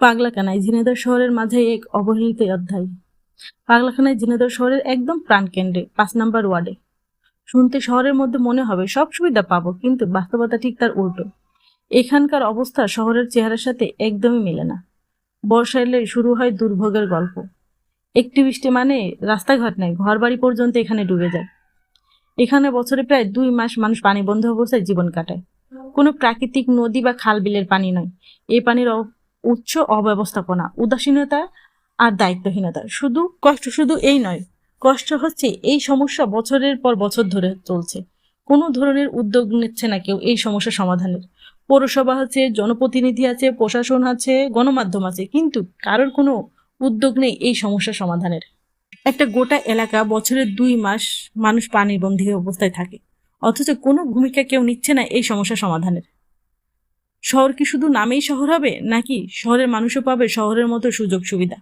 পাগলাকানায় ঝিনেদার শহরের মাঝে এক অবহেলিত অধ্যায়। পাগলাখানায় ঝিনেদার শহরের একদম প্রাণকেন্দ্রে, পাঁচ নাম্বার ওয়ার্ডে। শুনতে শহরের মধ্যে মনে হবে, সব সুবিধা পাবো, কিন্তু বাস্তবতা ঠিক তার উল্টো। এখানকার অবস্থা শহরের চেহারার সাথে একদমই মেলে না। বর্ষা এলে শুরু হয় দুর্ভোগের গল্প। একটি বৃষ্টি মানে রাস্তাঘাট নেই ঘর বাড়ি পর্যন্ত এখানে ডুবে যায়। এখানে বছরে প্রায় দুই মাস মানুষ পানি পানিবন্ধ অবস্থায় জীবন কাটায়। কোনো প্রাকৃতিক নদী বা খাল বিলের পানি নয়। এই পানির উচ্চ অব্যবস্থাপনা, উদাসীনতা আর দায়িত্বহীনতা। শুধু কষ্ট, শুধু এই নয়, কষ্ট হচ্ছে এই সমস্যা বছরের পর বছর ধরে চলছে। কোনো ধরনের উদ্যোগ নিচ্ছে না কেউ এই সমস্যা সমাধানের। পৌরসভা আছে, জনপ্রতিনিধি আছে, প্রশাসন আছে, গণমাধ্যম আছে, কিন্তু কারোর কোনো উদ্যোগ নেই এই সমস্যা সমাধানের। একটা গোটা এলাকা বছরের দুই মাস মানুষ পানিবন্দী অবস্থায় থাকে। অথচ কোনো ভূমিকা কেউ নিচ্ছে না এই সমস্যা সমাধানের। শহর কি শুধু নামেই শহর হবে? নাকি শহরের মানুষও পাবে শহরের মতো সুযোগ সুবিধা